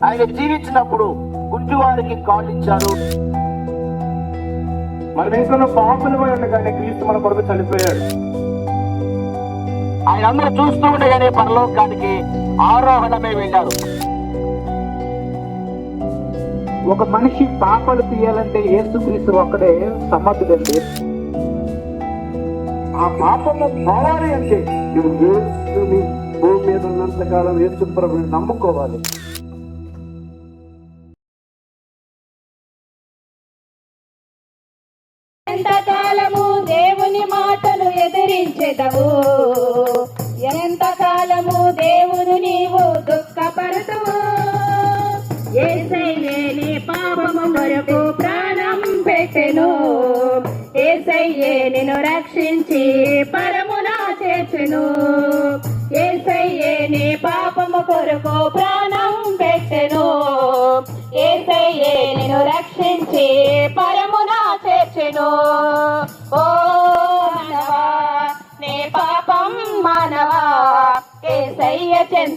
ఆయన జీవించినప్పుడు గుడ్డివారికి కాళ్ళు ఇచ్చారు మనం ఇంకొన్న పాపులమై ఉండగానే క్రీస్తు మన కొరకు చనిపోయాడు. ఆయన అందరూ చూస్తూ ఉండగానే పరలోకానికి ఆరోహణమే వెళ్ళారు. ఒక మనిషి పాపలు తీయాలంటే యేసుక్రీస్తు ఒక్కడే సమర్థుడండి ఆ పాపము పోవాలి అంటే నువ్వు యేసుని భూమి మీద ఉన్నంతకాలం యేసు ప్రభుని నమ్ముకోవాలి.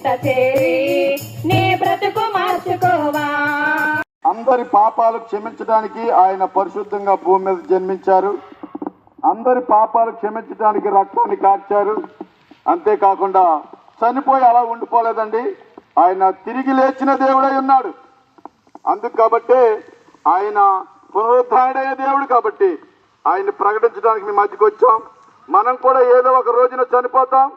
చెంత చేరి నీ బ్రతుకు మార్చుకోవా. అందరి పాపాలు క్షమించడానికి ఆయన పరిశుద్ధంగా భూమి మీద జన్మించారు. అందరి పాపాలు క్షమించడానికి రక్తాన్ని కార్చారు. అంతేకాకుండా చనిపోయి అలా ఉండిపోలేదండి. ఆయన తిరిగి లేచిన దేవుడై ఉన్నాడు. అందుకు కాబట్టి ఆయన పునరుద్ధారుడైన దేవుడు కాబట్టి ఆయన్ని ప్రకటించడానికి మీ మధ్యకి వచ్చాం. మనం కూడా ఏదో ఒక రోజున చనిపోతాం.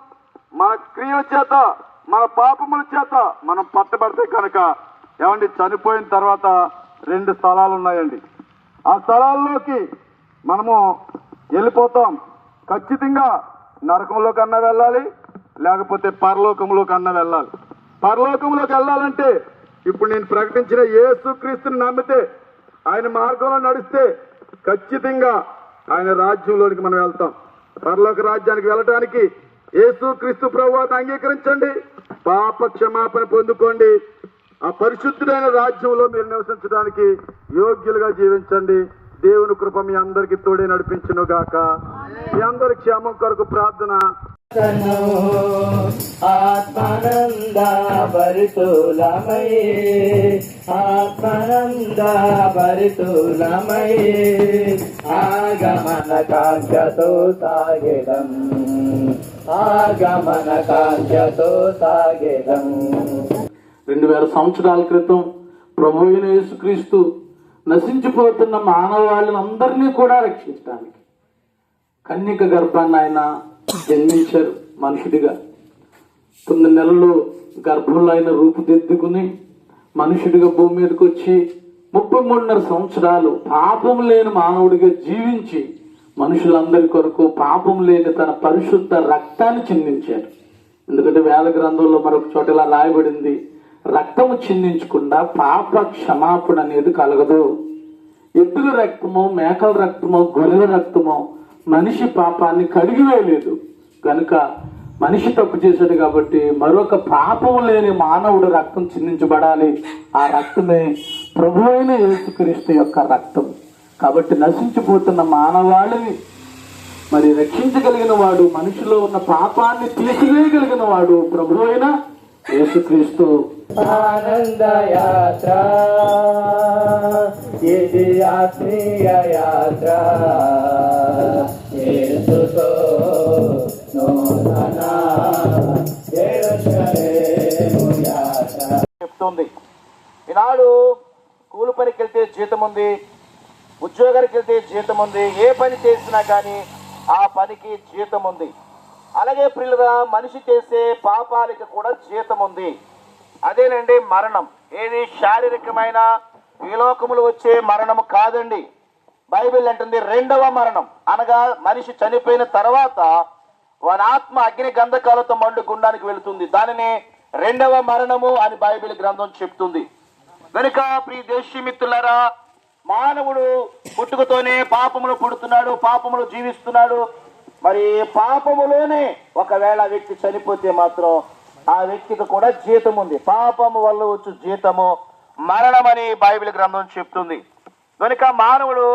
మన క్రియల చేత మన పాపముల చేత మనం పట్టబడితే కనుక ఏమండి చనిపోయిన తర్వాత రెండు స్థలాలు ఉన్నాయండి. ఆ స్థలాల్లోకి మనము వెళ్ళిపోతాం. ఖచ్చితంగా నరకంలో కన్నా వెళ్ళాలి లేకపోతే పరలోకంలో కన్నా వెళ్ళాలి. పరలోకంలోకి వెళ్ళాలంటే ఇప్పుడు నేను ప్రకటించిన యేసుక్రీస్తుని నమ్మితే ఆయన మార్గంలో నడిస్తే ఖచ్చితంగా ఆయన రాజ్యంలోనికి మనం వెళ్తాం. పరలోక రాజ్యానికి వెళ్ళటానికి యేసుక్రీస్తు ప్రభువాన్ని అంగీకరించండి. పాప క్షమాపణ పొందుకోండి. ఆ పరిశుద్ధుడైన రాజ్యంలో మీరు నివసించడానికి యోగ్యులుగా జీవించండి. దేవుని కృప మీ అందరికి తోడే నడిపించను గాక మీ అందరి క్షేమం కొరకు ప్రార్థన ఆత్మానంద భరితులమై ఆత్మానంద భరితులమై ఆగమన కాశ్యతో సాగెదం. ఆగమన కాశ్యతో సాగెదం. రెండు వేల సంవత్సరాల క్రితం ప్రభు యేసుక్రీస్తు నశించిపోతున్న మానవాళిని అందరినీ కూడా రక్షించడానికి. కన్యక గర్భాన్ని ఆయన జన్మించారు మనుషుడిగా. తొమ్మిది నెలలు గర్భంలో ఆయన రూపుదిద్దుకుని మనుషుడిగా భూమి మీదకి వచ్చి ముప్పై మూడున్నర సంవత్సరాలు పాపం లేని మానవుడిగా జీవించి మనుషులందరి కొరకు పాపం లేని తన పరిశుద్ధ రక్తాన్ని చిందించారు ఎందుకంటే వేద గ్రంథంలో మరొక చోట ఇలా రాయబడింది రక్తము చిందించకుండా పాప క్షమాపణ అనేది కలగదు. ఎద్దుల రక్తము మేకల రక్తము గొర్రెల రక్తము మనిషి పాపాన్ని కడిగివేయలేదు. కనుక మనిషి తప్పు చేశాడు కాబట్టి మరొక పాపం లేని మానవుడు రక్తం చిందించబడాలి. ఆ రక్తమే ప్రభు అయిన యేసుక్రీస్తు యొక్క రక్తం. కాబట్టి నశించిపోతున్న మానవాళిని మరి రక్షించగలిగిన వాడు మనిషిలో ఉన్న పాపాన్ని తీసివేయగలిగిన వాడు ప్రభు అయిన యేసుక్రీస్తు. ఆనందయాత్ర ఇది ఆత్మీయ యాత్ర యేసుతో చెప్తుంది. ఈనాడు కూలి పనికి వెళ్తే జీతం ఉంది ఉద్యోగానికి వెళ్తే జీతం ఉంది ఏ పని చేసినా కానీ ఆ పనికి జీతం ఉంది. అలాగే ప్రియులుగా మనిషి చేసే పాపాలకి కూడా జీతం ఉంది. అదేనండి మరణం. ఏది శారీరకమైన ఈ లోకములు వచ్చే మరణము కాదండి. బైబిల్ అంటుంది రెండవ మరణం. అనగా మనిషి చనిపోయిన తర్వాత వాని ఆత్మ అగ్ని గంధకాలతో మండు గుండానికి వెళుతుంది. దానిని రెండవ మరణము అని బైబిల్ గ్రంథం చెప్తుంది. కనుక ప్రియ దేశమిత్రులారా మానవుడు పుట్టుకతోనే పాపములు పుడుతున్నాడు పాపములు జీవిస్తున్నాడు. మరి పాపములోనే ఒకవేళ వ్యక్తి చనిపోతే మాత్రం ఆ వ్యక్తికి కూడా జీతం ఉంది. పాపం వల్ల వచ్చు జీతము మరణమని బైబిల్ గ్రంథం చెప్తుంది. కనుక మానవుడు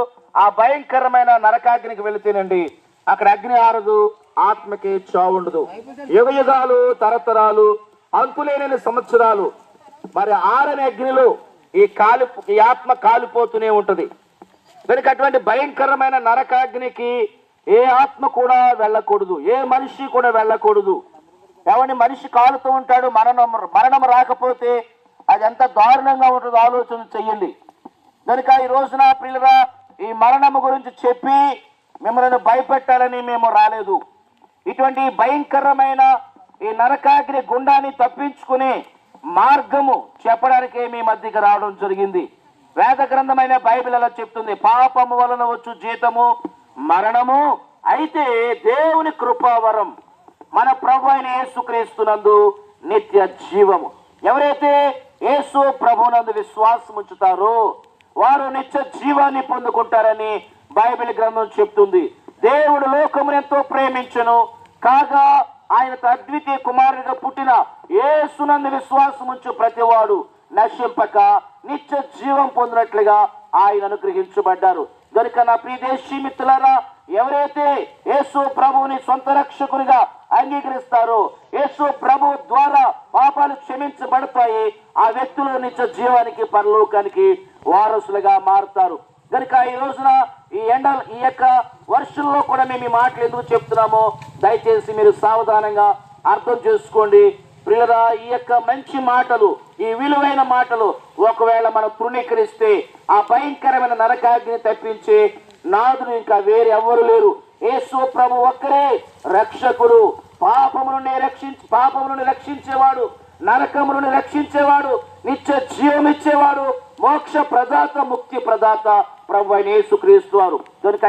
ఆ భయంకరమైన నరకాగ్నికి వెళితేనండి అక్కడ అగ్ని ఆరదు ఆత్మకి చావుండదు యుగ యుగాలు తరతరాలు అంతులేని సంవత్సరాలు మరి ఆరని అగ్నిలో ఈ కాలి ఈ ఆత్మ కాలిపోతూనే ఉంటుంది. కనుక అటువంటి భయంకరమైన నరకాగ్నికి ఏ ఆత్మ కూడా వెళ్ళకూడదు ఏ మనిషి కూడా వెళ్ళకూడదు. ఎవరిని మనిషి కాలుతూ ఉంటాడు మరణం మరణం రాకపోతే అది ఎంత దారుణంగా ఉంటుందో ఆలోచన చెయ్యండి. కనుక ఈ రోజున పిల్లరా ఈ మరణము గురించి చెప్పి మిమ్మల్ని భయపెట్టాలని మేము రాలేదు. ఇటువంటి భయంకరమైన ఈ నరకాగ్ని గుండాన్ని తప్పించుకునే మార్గము చెప్పడానికే మీ మధ్యకి రావడం జరిగింది. వేద గ్రంథమైన బైబిల్ అలా చెప్తుంది పాపము వలన వచ్చు జీతము మరణము అయితే దేవుని కృపావరం. మన ప్రభు అయిన యేసుక్రీస్తునందు నిత్య జీవము. ఎవరైతే యేసు ప్రభునందు విశ్వాసం ఉంచుతారో వారు నిత్య జీవాన్ని పొందుకుంటారని బైబిల్ గ్రంథం చెప్తుంది. దేవుడు లోకమును ఎంతో ప్రేమించను. కాగా ఆయన అద్వితీయ కుమారుడిగా పుట్టిన ఏసునందు విశ్వాసం ఉంచు ప్రతివాడు నశింపక నిత్య జీవం పొందినట్లుగా ఆయన అనుగ్రహించబడ్డారు. కనుక నా ప్రియదేశీ మిత్రులారా ఎవరైతే యేసు ప్రభువుని సొంత రక్షకునిగా అంగీకరిస్తారు. యేసు ప్రభు ద్వారా పాపాలు క్షమించబడతాయి. ఆ వ్యక్తులు నిత్య జీవానికి పరలోకానికి వారసులుగా మారుతారు. కనుక ఈ రోజున ఈ ఎండ ఈ యొక్క వర్షంలో కూడా మేము ఈ మాటలు ఎందుకు చెప్తున్నామో దయచేసి మీరు సావధానంగా అర్థం చేసుకోండి. ప్రియులరా ఈ యొక్క మంచి మాటలు ఈ విలువైన మాటలు ఒకవేళ మనం తృణీకరిస్తే ఆ భయంకరమైన నరకాగ్ని తప్పించే నాదుడు ఇంకా వేరెవ్వరు లేరు. యేసు ప్రభు ఒక్కరే రక్షకుడు. పాపము నుండి రక్షించి పాపము నుండి రక్షించేవాడు నరకము నుండి రక్షించేవాడు నిత్య జీవం ఇచ్చేవాడు మోక్ష ప్రదాత ముక్తి ప్రదాత ప్రభు అయిన యేసుక్రీస్తు వారు. కనుక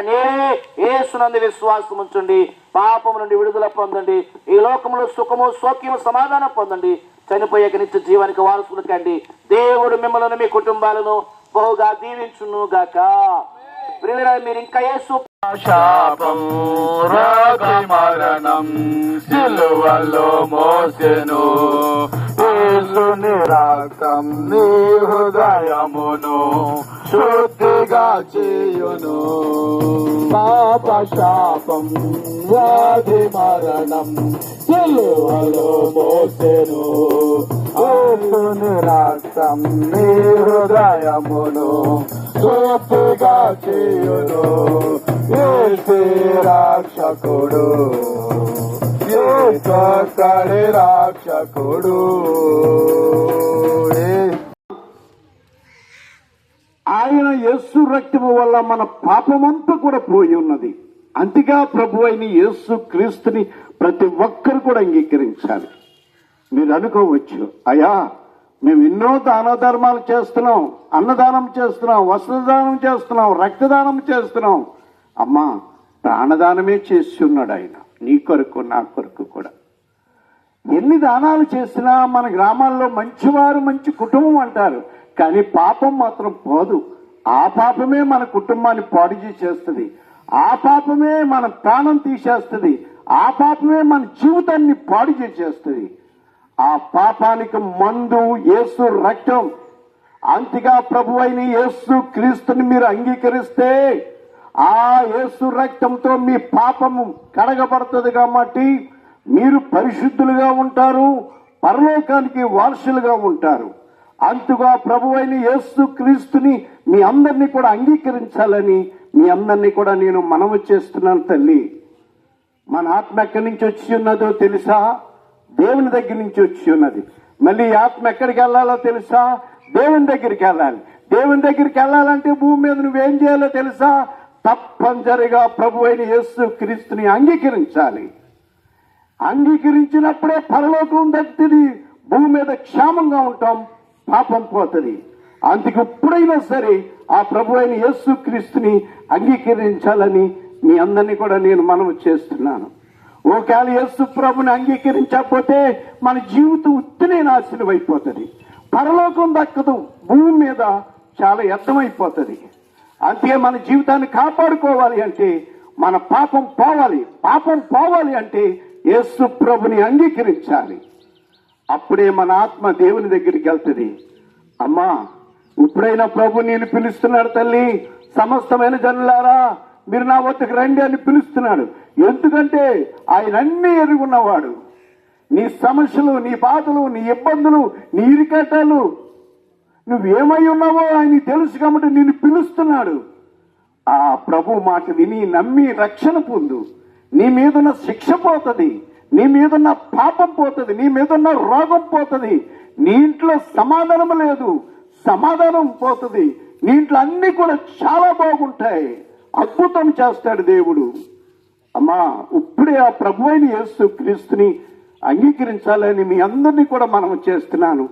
యేసునందు విశ్వాసం ఉంచండి పాపము నుండి విడుదల పొందండి ఈ లోకములో సుఖము సౌఖ్యము సమాధానం పొందండి. చనిపోయాక నిత్య జీవానికి వారసులు కండి. దేవుడు మిమ్మల్ని మీ కుటుంబాలను బహుగా దీవించును గాక మీరు ఇంకా యేసు శాపం రాగి మరణం సిలువలో మోసెను. యేసుని రక్తం నీ హృదయమును శుద్ధిగా చేయును. పాప శాపం వ్యాధి మరణం సిలువలో మోసెను. యేసుని రక్తం నీ హృదయమును సోపుగా చేయును. ఏసే రక్షకుడు. ఏసక్కడి ఆయన యేసు రక్తము వల్ల మన పాపమంతా కూడా పోయి ఉన్నది. అంతగా ప్రభు అయిన యేసు క్రీస్తుని ప్రతి ఒక్కరు కూడా అంగీకరించాలి. మీరు అనుకోవచ్చు అయ్యా మేము ఎన్నో దాన ధర్మాలు చేస్తున్నాం అన్నదానం చేస్తున్నాం వస్త్రదానం చేస్తున్నాం రక్తదానం చేస్తున్నాం. అమ్మా ప్రాణదానమే చేస్తున్నాడు ఆయన నీ కొరకు నా కొరకు కూడా. ఎన్ని దానాలు చేసినా మన గ్రామాల్లో మంచివారు మంచి కుటుంబం అంటారు కానీ పాపం మాత్రం పోదు. ఆ పాపమే మన కుటుంబాన్ని పాడు చేసేస్తుంది. ఆ పాపమే మన ప్రాణం తీసేస్తుంది. ఆ పాపమే మన జీవితాన్ని పాడు చేసేస్తుంది. ఆ పాపానికి మందు యేసు రక్తం. అంతిగా ప్రభు అయిన యేసు క్రీస్తుని మీరు అంగీకరిస్తే ఆ యేసు రక్తంతో మీ పాపము కడగబడుతుంది కాబట్టి మీరు పరిశుద్ధులుగా ఉంటారు పరలోకానికి వారసులుగా ఉంటారు. అంతుగా ప్రభు అయిన యేసు క్రీస్తుని మీ అందరినీ కూడా అంగీకరించాలని మీ అందరినీ కూడా నేను మనవి చేస్తున్నాను తల్లి. మన ఆత్మ ఎక్కడి నుంచి వచ్చి ఉన్నదో తెలుసా? దేవుని దగ్గర నుంచి వచ్చి ఉన్నది. మళ్ళీ ఆత్మ ఎక్కడికి వెళ్ళాలో తెలుసా? దేవుని దగ్గరికి వెళ్ళాలి. దేవుని దగ్గరికి వెళ్ళాలంటే భూమి మీద నువ్వేం చేయాలో తెలుసా? తప్పనిసరిగా ప్రభు అయిన యేసు క్రీస్తుని అంగీకరించాలి. అంగీకరించినప్పుడే పరలోకం దక్కుతుంది. భూమి మీద క్షేమంగా ఉంటాం పాపం పోతుంది. అందుకు ఎప్పుడైనా సరే ఆ ప్రభు అయిన యేసు క్రీస్తుని అంగీకరించాలని మీ అందరినీ కూడా నేను మనవి చేస్తున్నాను. ఒకవేళ యేసు ప్రభుని అంగీకరించకపోతే మన జీవితం ఉత్తినే నాశనం అయిపోతుంది పరలోకం దక్కదు. భూమి మీద చాలా వ్యర్థమైపోతుంది అంతే మన జీవితాన్ని కాపాడుకోవాలి అంటే మన పాపం పోవాలి. పాపం పోవాలి అంటే యేసు ప్రభుని అంగీకరించాలి. అప్పుడే మన ఆత్మ దేవుని దగ్గరికి వెళ్తుంది. అమ్మా ఇప్పుడైనా ప్రభు నేను పిలుస్తున్నాడు తల్లి. సమస్తమైన జనులారా మీరు నా వద్దకు రండి అని పిలుస్తున్నాడు. ఎందుకంటే ఆయన అన్ని ఎరుగున్నవాడు నీ సమస్యలు నీ బాధలు నీ ఇబ్బందులు నీ ఇరికట్టాలు నువ్వేమై ఉన్నావో ఆయన తెలుసు కాబట్టి నిన్ను పిలుస్తున్నాడు. ఆ ప్రభు మాట విని నమ్మి రక్షణ పొందు. నీ మీదున్న శిక్ష పోతుంది. నీ మీదున్న పాపం పోతుంది. నీ మీదున్న రోగం పోతుంది. నీ ఇంట్లో సమాధానం లేదు. సమాధానం పోతుంది. నీ ఇంట్లో అన్నీ కూడా చాలా బాగుంటాయి. అద్భుతం చేస్తాడు దేవుడు. అమ్మా ఇప్పుడే ఆ ప్రభు అయిన యేసు క్రీస్తుని అంగీకరించాలని మీ అందరినీ కూడా మనం చేస్తున్నాను.